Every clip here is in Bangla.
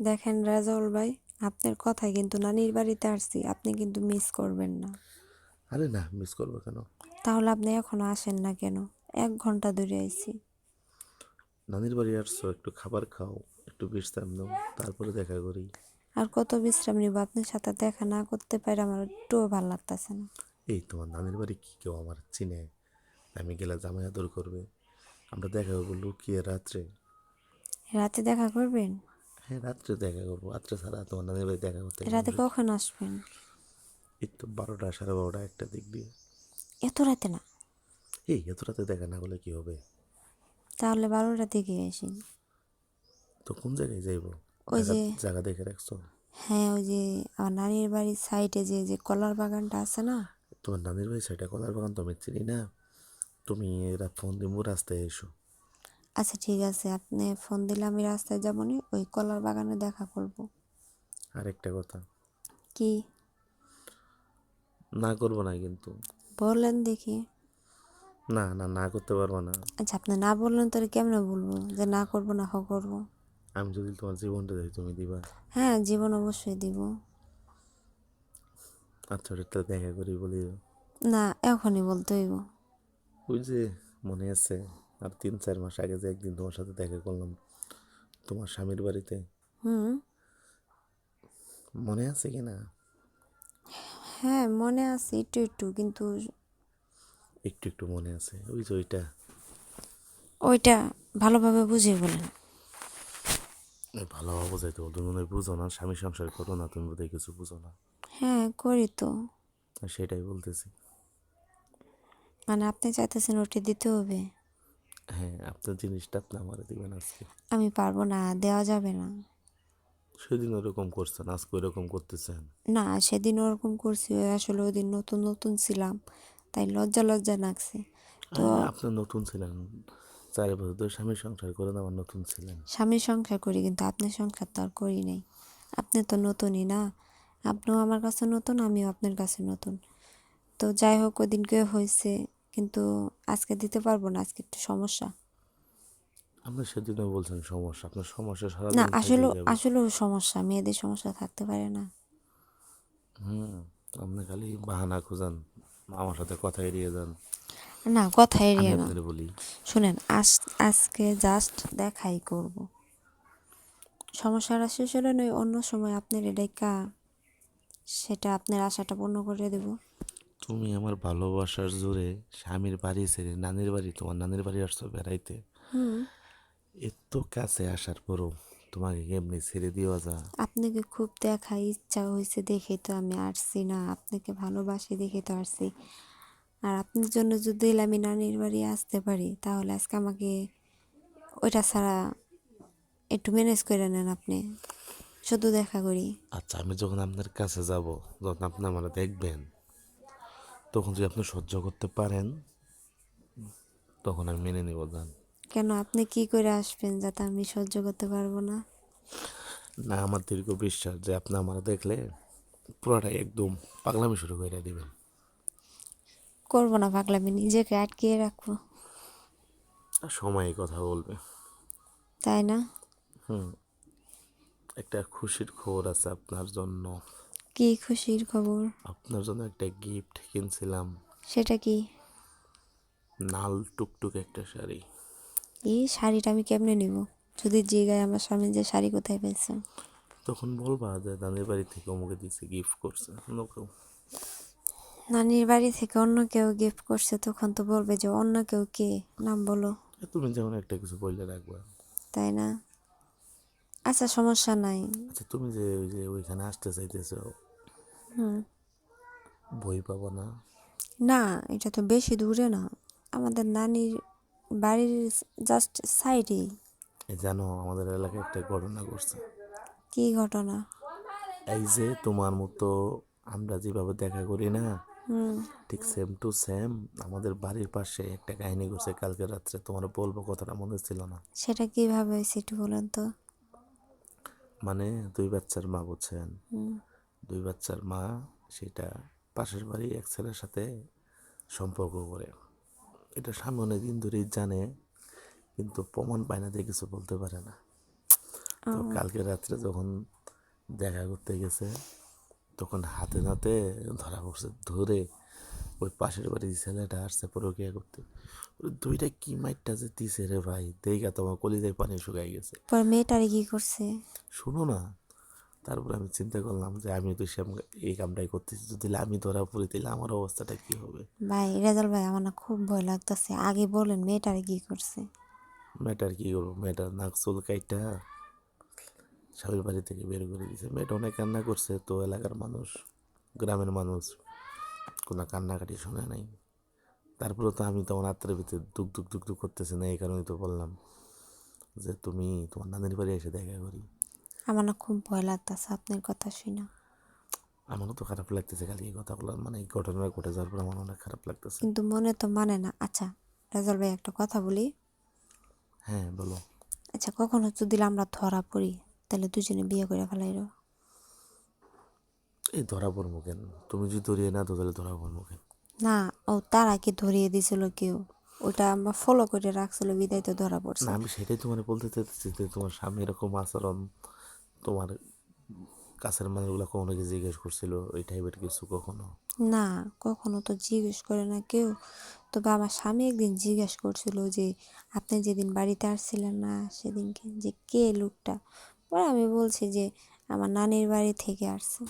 দেখেন রাজাউল ভাই আপনার কথায় কিন্তু নানির বাড়িতে আসছি আপনি কিন্তু মিস করবেন না। আরে না মিস করব কেন? তাহলে আপনি এখনও আসেন না কেন? এক ঘণ্টা ধরে আইছি। নানির বাড়ি আসছো একটু খাবার খাও একটু বিশ্রাম নাও তারপরে দেখা করি। আর কত বিশ্রাম নিব আপনার সাথে দেখা না করতে পারে আমার একটুও ভালো লাগতেছে না। এই তোমার নানির বাড়ি কি কেউ আমার চিনে? আমি গেলে জামাই আদর করবে। আমরা দেখা করব লুকিয়ে রাত্রে। রাতে দেখা করবেন? হ্যাঁ রাত্রে দেখা করব। রাত্রে ছাড়া তোমার নানির বাড়ি দেখা করতে রাতে কখন আসবেন এই তো বারোটা সাড়ে বারোটা একটা দিক দিয়ে। এত রাতে না? এই এত রাতে দেখা না করলে কি হবে? তাহলে বারোটা দিকে আসেন তো কোন জায়গায় যাইবো? ওই যে- জায়গা দেখে রাখছো? হ্যাঁ ওই যে আমার নানির বাড়ির সাইডে যে যে কলার বাগানটা আছে না? তোমার নানির বাড়ি সেটা কলার বাগান তো আমি চিনি না। তুমি এরা ফোন দিব রাস্তায় এসো। আচ্ছা ঠিক আছে আপনি ফোন দিলে আমি রাস্তায় যাব নি ওই কলার বাগানে দেখা করব। আর একটা কথা। কি? না করব না কিন্তু। বললেন দেখি। না না না করতে পারব না। আচ্ছা আপনি না বললেন তাহলে কেমনে বলব? যে না করব না হ করব। আমি যদি তোমার জীবনটা দেখি তুমি দিবা? হ্যাঁ জীবন অবশ্যই দিব। আচ্ছা ওটা দেখা করি বলি না এখনই বলতে হইব। ওই যে মনে আছে আর তিন চার মাস আগে যে একদিন তোমার সাথে দেখা করলাম তোমার স্বামীর বাড়িতে। হুম। মনে আছে কি না হ্যাঁ মনে আছে একটু একটু কিন্তু একটু একটু মনে আছে। ওই যে ওইটা। ওইটা ভালোভাবে বুঝিয়ে বলেন ভালোভাবে বোঝাইতে বল তুমি মনে বুঝো না স্বামী সংসার করো না তুমি বোধহয় কিছু বুঝো না। হ্যাঁ করি তো। সেটাই বলতেছি। মানে আপনি চাইতেছেন ওটি দিতে হবে? হ্যাঁ আপনার জিনিসটা আপনি আমার দিবেন আজকে। আমি পারব না দেওয়া যাবে না। সেদিন ওরকম করছেন আজকে ওরকম করতেছেন? না সেদিন ওরকম করছি আসলে ওই দিন নতুন নতুন ছিলাম তাই লজ্জা লজ্জা লাগছে। তো আরে, আপনার নতুন ছিলেন চার বছর ধরে স্বামী সংসার করেন আমার নতুন ছিলেন। স্বামীর সংসার করি কিন্তু আপনার সংসার তো আর করি নাই। আপনি তো নতুনই না আপনিও আমার কাছে নতুন আমিও আপনার কাছে নতুন। তো যাই হোক ওই দিনকে হয়েছে কিন্তু আজকে দিতে পারব না আজকে একটু সমস্যা। আপনি সেদিনও বলছেন সমস্যা আপনার সমস্যা সারা না আসলে আসলেও সমস্যা মেয়েদের সমস্যা থাকতে পারে না। হুম আপনি খালি বাহানা খোঁজান আমার সাথে কথা এড়িয়ে যান। না কথা এড়িয়ে না। বলি। শুনেন আজ আজকে জাস্ট দেখাই করব। সমস্যাটা শেষ হলে নয় অন্য সময় আপনার এটাইকা সেটা আপনার আশাটা পূর্ণ করে দেব। তুমি আমার ভালোবাসার জোরে স্বামীর বাড়ি ছেড়ে নানির বাড়ি তোমার নানির বাড়ি আসছো বেড়াইতে। এত কাছে আসার পরও তোমাকে এমনি ছেড়ে দেওয়া যা আপনাকে খুব দেখা ইচ্ছা হয়েছে দেখে তো আমি আসছি না আপনাকে ভালোবাসি দেখে তো আসছি। আর আপনার জন্য যদি আমি নানির বাড়ি আসতে পারি তাহলে আজকে আমাকে ওইটা ছাড়া একটু ম্যানেজ করে নেন আপনি। শুধু দেখা করি। আচ্ছা আমি যখন আপনার কাছে যাব যখন আপনি আমার দেখবেন। তখন যদি আপনি সহ্য করতে পারেন তখন আমি মেনে নেব যান কেন? আপনি কি করে আসবেন যাতে আমি সহ্য করতে পারব না? না আমার দীর্ঘ বিশ্বাস যে আপনি আমার দেখলে পুরোটাই একদম পাগলামি শুরু করে দিবেন। করব না পাগলামি নিজেকে আটকিয়ে রাখব। আর সময় কথা বলবে। তাই না? হুম একটা খুশির খবর আছে আপনার জন্য। কি খুশির খবর? আপনার জন্য একটা গিফট কিনছিলাম। সেটা কি? নাল টুকটুক একটা শাড়ি। এই শাড়িটা আমি কেমনে নিব? যদি জিগায় আমার স্বামী যে শাড়ি কোথায় পেয়েছে? তখন বলবা যে দানের বাড়ি থেকে অমুকে দিছে গিফট করছে অন্য কেউ। নানির বাড়ি থেকে অন্য কেউ গিফট করছে তখন তো বলবে যে অন্য কেউ কে? নাম বলো। তুমি যেমন একটা কিছু বললে রাখবা। তাই না? আচ্ছা সমস্যা নাই। আচ্ছা তুমি যে ওই যে ওইখানে আসতে চাইতেছো বই পাবো না। না এটা তো বেশি দূরে না। আমাদের নানির বাড়ির জাস্ট সাইডেই জানো আমাদের এলাকায় একটা ঘটনা ঘটছে। কি ঘটনা? এই যে তোমার মতো আমরা যেভাবে দেখা করি না ঠিক সেম টু সেম আমাদের বাড়ির পাশে একটা কাহিনী ঘটছে কালকে রাত্রে। তোমার বলব কথাটা মনে ছিল না। সেটা কীভাবে হয়েছে একটু বলেন তো। মানে দুই বাচ্চার মা বুঝছেন। হুম। দুই বাচ্চার মা সেটা পাশের বাড়ি এক ছেলের সাথে সম্পর্ক করে। এটা স্বামী অনেক দিন ধরেই জানে কিন্তু প্রমাণ পায় না দিয়ে কিছু বলতে পারে না। তো কালকে রাত্রে যখন দেখা করতে গেছে তখন হাতে নাতে ধরা পড়ছে ধরে ওই পাশের বাড়ির ছেলেটা আসছে পরকিয়া করতে। দুইটা কি মাইটটা যে দিছে রে ভাই? দেখা তোমার কলিজায় পানি শুকাই গেছে। মেয়েটারে কি করছে? শুনো না তারপর আমি চিন্তা করলাম যে আমি তো সে এই কামটাই করতেছি। যদি আমি ধরা পড়ি তাহলে আমার অবস্থাটা কি হবে? ভাই রেজাল ভাই আমার না খুব ভয় লাগতেছে। আগে বলেন মেয়েটারে কি করছে? মেয়েটার কি করব? মেয়েটার নাক চুল কাইটা স্বামীর বাড়ি থেকে বের করে দিয়েছে মেয়েটা অনেক কান্না করছে তো এলাকার মানুষ গ্রামের মানুষ কোনো কান্নাকাটি শোনে নাই। তারপরে তো আমি তখন আত্মার ভিতরে দুঃখ দুঃখ দুঃখ দুঃখ করতেছি না এই কারণেই তো বললাম যে তুমি তোমার নানির বাড়ি এসে দেখা করি। আমার না খুব ভয় লাগতেছে আপনার কথা শুনে। আমারও তো খারাপ লাগতেছে কালকে এই কথাগুলো মানে এই ঘটনা ঘটে যাওয়ার পর আমার অনেক খারাপ লাগতেছে। কিন্তু মনে তো মানে না। আচ্ছা রেজাল ভাই একটা কথা বলি। হ্যাঁ বলো। আচ্ছা কখনো যদি আমরা ধরা পড়ি তাহলে দুজনে বিয়ে করে ফেলাইরো? এই ধরা পড়ব কেন? তুমি যদি ধরিয়ে না তো তাহলে ধরা পড়ব কেন? না ও তারা কি ধরিয়ে দিছিল কেউ। ওটা আমরা ফলো করে রাখছিল বিদায় তো ধরা পড়ছে। না আমি সেটাই তোমার বলতে চাইতেছি যে তোমার স্বামী এরকম আচরণ তোমার কাছের মানুষগুলো কখনো কি জিজ্ঞেস করছিল এই টাইপের কিছু কখনো? না কখনো তো জিজ্ঞেস করে না কেউ। তবে আমার স্বামী একদিন জিজ্ঞেস করছিল যে আপনি যেদিন বাড়িতে আসছিলেন না সেদিনকে যে কে লোকটা? পরে আমি বলছি যে আমার নানির বাড়ি থেকে আসছে।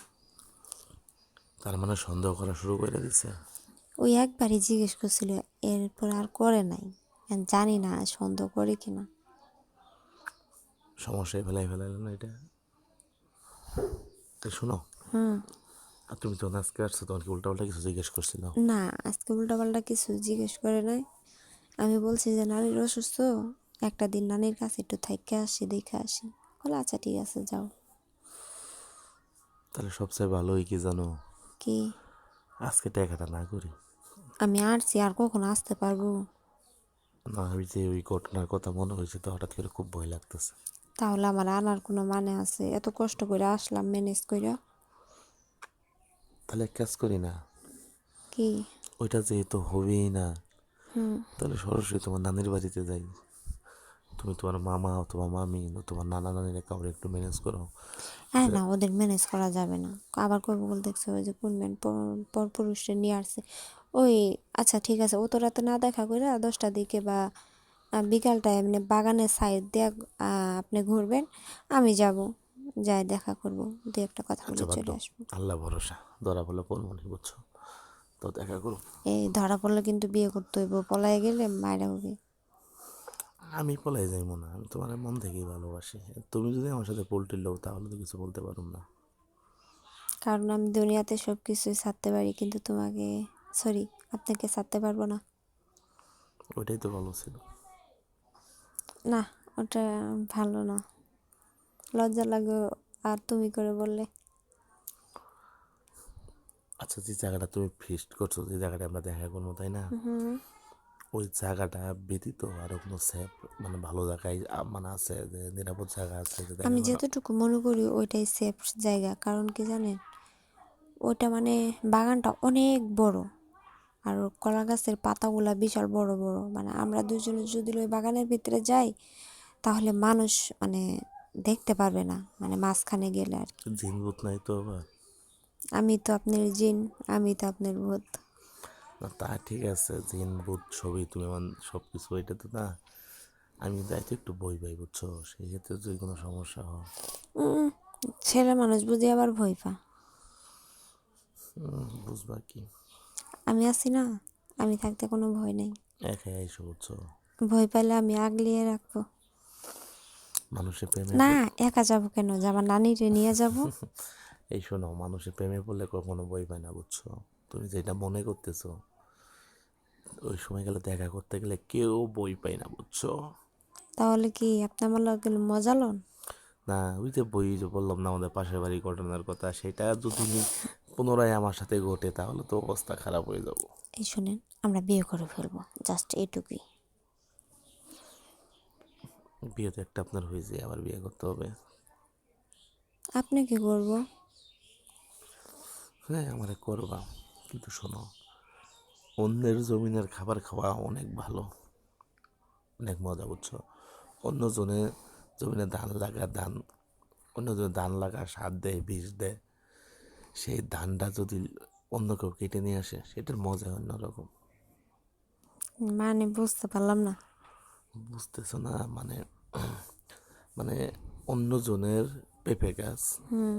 তার মানে সন্দেহ করা শুরু করে দিছে? ওই একবারই জিজ্ঞেস করছিল এরপর আর করে নাই? জানি না সন্দেহ করে কিনা। সমস্যায় ফেলাই ফেলাইলো না এটা? তো শোনো। হুম। আর তুমি আজকে আসছো কি উল্টা কিছু জিজ্ঞেস করছিল না আজকে উল্টাপাল্টা কিছু জিজ্ঞেস করে নাই। আমি বলছি যে নানির অসুস্থ? একটা দিন নানির কাছে একটু থাইকে আসি দেখে আসি। বলে আচ্ছা ঠিক আছে যাও। তাহলে সবচেয়ে ভালোই কি জানো? কি? আজকে টাকাটা না করি। আমি আসছি আর কখন আসতে পারব? না ওই যে ওই ঘটনার কথা মনে হয়েছে তো হঠাৎ করে খুব ভয় লাগতেছে। তাহলে আমার আনার কোনো মানে আছে। এত কষ্ট করে আসলাম ম্যানেজ করে তাহলে কাজ করি না। কি? ওইটা যেহেতু হবেই না তাহলে সরাসরি তোমার নানির বাড়িতে যাই। তুমি তোমার মামা অথবা মামি তোমার নানা নানিরা কাউরে একটু ম্যানেজ করো। হ্যাঁ না ওদের ম্যানেজ করা যাবে না। আবার করব বলে দেখছে ওই যে কোন ম্যান পর পুরুষে নিয়ে আসছে। ওই আচ্ছা ঠিক আছে ও তো রাতে না দেখা করে দশটার দিকে বা আহ, বিকালটা এমনি বাগানের সাইড দিয়ে আপনি ঘুরবেন আমি যাব যাই দেখা করব দু একটা কথা বলে আচ্ছা চলে। আসব। আল্লাহ ভরসা ধরা বলে পরমনি বুঝছ? তো দেখা করো এই ধরা পড়লে কিন্তু বিয়ে করতে হইব পলায় গেলে মায়েরা হবে আমি পলাই যাইব না আমি তোমার মন থেকেই ভালোবাসি। তুমি যদি আমার সাথে পোল্ট্রির লোক তাহলে তো কিছু বলতে পারুম না। কারণ আমি দুনিয়াতে সব কিছুই ছাড়তে পারি কিন্তু তোমাকে সরি আপনাকে ছাড়তে পারব না। ওইটাই তো ভালো ছিল। না ওটা ভালো না। লজ্জা লাগে আর তুমি করে বললে। আচ্ছা যে জায়গাটা তুমি ফিস্ট করছ যে জায়গাটা আমরা দেখা করব তাই না? ওই জায়গাটা ব্যতীত আর কোনো সেফ মানে ভালো জায়গায় মানে আছে যে নিরাপদ জায়গা আছে আমি যতটুকু মনে করি ওইটাই সেফ জায়গা। কারণ কি জানেন? ওইটা মানে বাগানটা অনেক বড়। আর কলা গাছের পাতাগুলা বিশাল বড় বড়। মানে আমরা দুজনে যদি ওই বাগানের ভিতরে যাই তাহলে মানুষ মানে দেখতে পারবে না মানে মাঝখানে গেলে আর কি। জিন ভূত নাই তো আবার? আমি তো আপনার জিন আমি তো আপনার ভূত। না তা ঠিক আছে জিন ভূত ছবি তুমি আমার সব কিছু এটা তো না আমি যাইতে একটু বই পাই বুঝছ? সেই ক্ষেত্রে যদি কোনো সমস্যা হয়। ছেলে মানুষ বুঝি আবার ভয় পা বুঝবা কি? আমি আছি না আমি থাকতে কোনো ভয় নেই। একাই আইসো বুঝছ ভয় পাইলে আমি আগলিয়ে রাখব। মানুষের প্রেমে না একা যাব কেন? যাবার নানিরে নিয়ে যাব। এই শোনো মানুষের প্রেমে পড়লে কখনো বই পায় না বুঝছ? তুমি যেটা মনে করতেছো ওই সময় গেলে দেখা করতে গেলে কেউ বই পায় না বুঝছ? তাহলে কি আপনি আমার লগে মজা লন? না ওই যে বই যে বললাম না আমাদের পাশের বাড়ি ঘটনার কথা সেটা যদি পুনরায় আমার সাথে ঘটে তাহলে তো অবস্থা খারাপ হয়ে যাব। এই শুনেন আমরা বিয়ে করে ফেলব জাস্ট এইটুকুই। বিয়ে তো একটা আপনার হয়েছে আবার বিয়ে করতে হবে। আপনি কি করব? হ্যাঁ আমারে করবা কিন্তু শোনো অন্যের জমিনের খাবার খাওয়া অনেক ভালো অনেক মজা বুঝছ? অন্য জনে জমিনে ধান লাগা ধান অন্য জমিনে ধান লাগা সার দেয় বিষ দেয় সেই ধানটা যদি অন্য কেউ কেটে নিয়ে আসে সেটার মজা অন্যরকম। মানে বুঝতে পারলাম না। বুঝতেছো না মানে মানে অন্য জনের পেঁপে গাছ। হুম।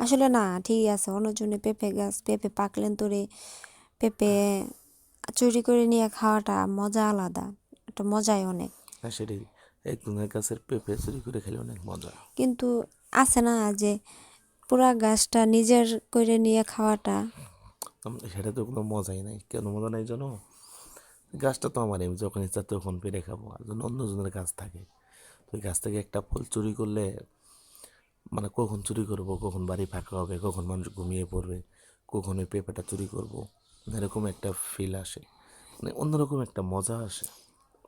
আসলে না ঠিক আছে অন্যজনে পেঁপে গাছ পেঁপে পাকলেন তোরে পেঁপে চুরি করে নিয়ে খাওয়াটা মজা আলাদা একটা মজাই অনেক। হ্যাঁ সেটাই। একজনের গাছের পেঁপে চুরি করে খেলে অনেক মজা। কিন্তু আছে না যে পুরা গাছটা নিজের করে নিয়ে খাওয়াটা। সেটা তো কোনো মজাই নাই। কেন মজা নাই জানো? গাছটা তো আমার আমি যখন ইচ্ছা তখন পেরে খাব। আর যখন অন্যজনের গাছ থাকে। তো গাছ থেকে একটা ফল চুরি করলে মানে কখন চুরি করব? কখন বাড়ি ফাঁকা হবে? কখন মানুষ ঘুমিয়ে পড়বে? কখন ওই পেঁপেটা চুরি করব? এরকম একটা ফিল আসে। মানে অন্যরকম একটা মজা আসে।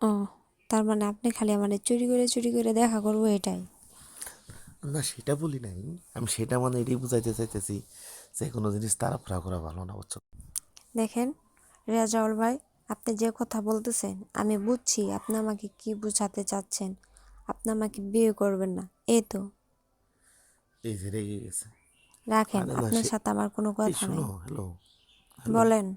ও তার মানে আপনি খালি মানে চুরি করে চুরি করে দেখা করব এটাই? না সেটা বলি নাই। আমি সেটা মানে এটাই বুঝাইতে চাইতেছি যে কোনো জিনিস তাড়াফড়া করা ভালো না বুঝছ? দেখেন রেজাউল ভাই আপনি যে কথা বলতেছেন আমি বুঝছি আপনি আমাকে কি বোঝাতে চাচ্ছেন। আপনি আমাকে বিয়ে করবেন না এই তো। এই যে রেগে গেছে। রাখেন আপনার সাথে আমার কোনো কথা শোনো নেই। হ্যালো বলেন।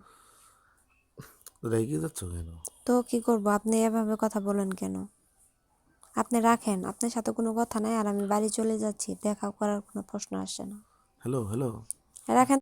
রেগে যাচ্ছ কেন? তো কি করব? আপনি এভাবে কথা বলেন কেন? আপনি রাখেন আপনার সাথে কোনো কথা নাই আর আমি বাড়ি চলে যাচ্ছি দেখা করার কোনো প্রশ্ন আসে না। হ্যালো হ্যালো রাখেন।